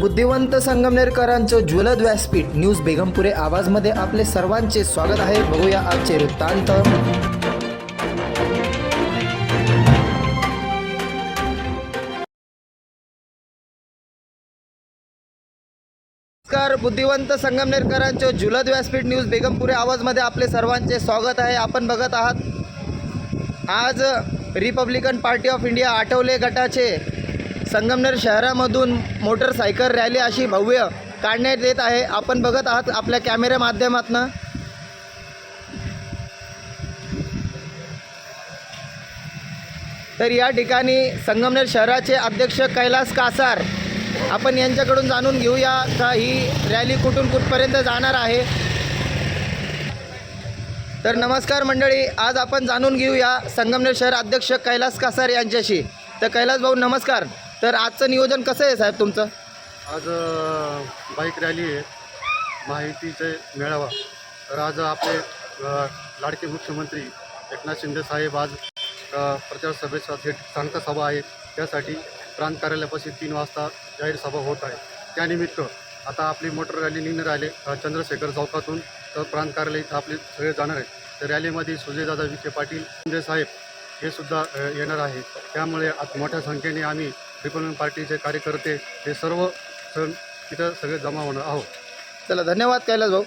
बुद्धिवंत संगमनेरकरांचं ज्वलद व्यासपीठ न्यूज बेगमपुरे आवाजमध्ये आपले सर्वांचे स्वागत आहे. बघूया आजचे वृत्तांत. नमस्कार बुद्धिवंत संगमनेरकरांचे जुलद व्यासपीठ न्यूज बेगमपुरे आवाजमध्ये आपले सर्वांचे स्वागत आहे. आपण बघत आहात आज Republican Party of India Athawale गटाचे संगमनेर शहरामधून मोटरसायकल रॅली अशी भव्य काढण्यात येत आहे. आपण बघत आहात आपल्या कॅमेऱ्या माध्यमातनं. तर या ठिकाणी संगमनेर शहराचे अध्यक्ष कैलास कासार आपण यांच्याकडून जाणून घेऊया का ही रॅली कुठून कुठपर्यंत जाणार आहे. तर नमस्कार मंडळी आज आपण जाणून घेऊया संगमनेर शहर अध्यक्ष कैलास कासार यांच्याशी. तर कैलास भाऊ नमस्कार. तर आजचं नियोजन कसं आहे साहेब तुमचं? आज बाईक रॅली आहे. माहितीचे मेळावा. तर आज आपले अ, लाडके मुख्यमंत्री एकनाथ शिंदे साहेब आज अ, प्रचार सभेचा थेट सांगता सभा आहे. त्यासाठी प्रांत कार्यालयापाशी तीन वाजता जाहीर सभा होत आहे. त्यानिमित्त आता आपली मोटर रॅली निघणार आले अ, चंद्रशेखर चौकातून. तर प्रांत कार्यालय इथं आपले सगळे जाणार आहेत. तर रॅलीमध्ये सुजयदादा विखे पाटील शिंदे साहेब हे सुद्धा अ, येणार आहे. त्यामुळे आज मोठ्या संख्येने आम्ही रिपब्लिकन पार्टीचे कार्यकर्ते हे सर्व सण तिथं सगळे जमा होणार आहोत. चला धन्यवाद कैलास भाऊ